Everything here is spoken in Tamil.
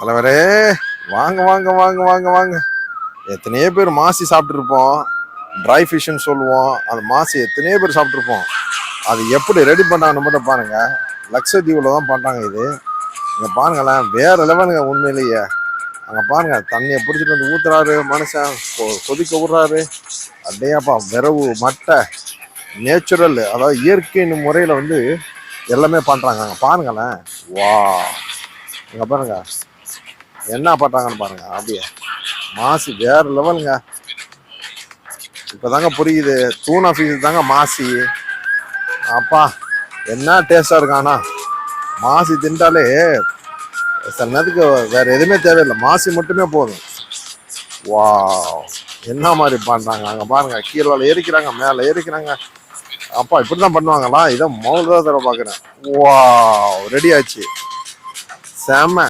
தலைவரே வாங்க வாங்க வாங்க வாங்க வாங்க. எத்தனையோ பேர் மாசி சாப்பிட்ருப்போம் ட்ரை ஃபிஷ்ன்னு சொல்லுவோம். அந்த மாசி எத்தனையோ பேர் சாப்பிட்ருப்போம் அது எப்படி ரெடி பண்ணாங்கன்னு மட்டும் பாருங்க. லக்ஷதீவில் தான் பண்ணுறாங்க இது. இங்கே பாருங்களேன் வேற லெவலுங்க உண்மையிலேயே. அங்கே பாருங்க தண்ணியை பிடிச்சிட்டு வந்து ஊத்துறாரு மனுஷன். கொ- கொதிக்க விடுறாரு. அப்படியேப்பா விரவு மட்டை நேச்சுரல் அதாவது இயற்கையின் முறையில் வந்து எல்லாமே பண்ணுறாங்க அங்கே பாருங்களேன். வா. இங்கே பாருங்க. என்ன பண்ணுறாங்கன்னு பாருங்க அப்படியே. மாசி வேற லெவலுங்க இப்போதாங்க புரியுது. தூணா ஃபீஸ் தாங்க மாசி. அப்பா என்ன டேஸ்டாக இருக்கானா மாசி தின்றாலே சில நேரத்துக்கு வேற எதுவுமே தேவையில்லை. மாசி மட்டுமே போதும். வா என்ன மாதிரி பண்ணுறாங்க அங்கே பாருங்க கீழே ஏறிக்கிறாங்க மேலே ஏறிக்கிறாங்க. அப்பா இப்படி தான் பண்ணுவாங்களா? இதை முதல்ல தடவை பார்க்குறேன். வா ரெடி ஆச்சு. செம்ம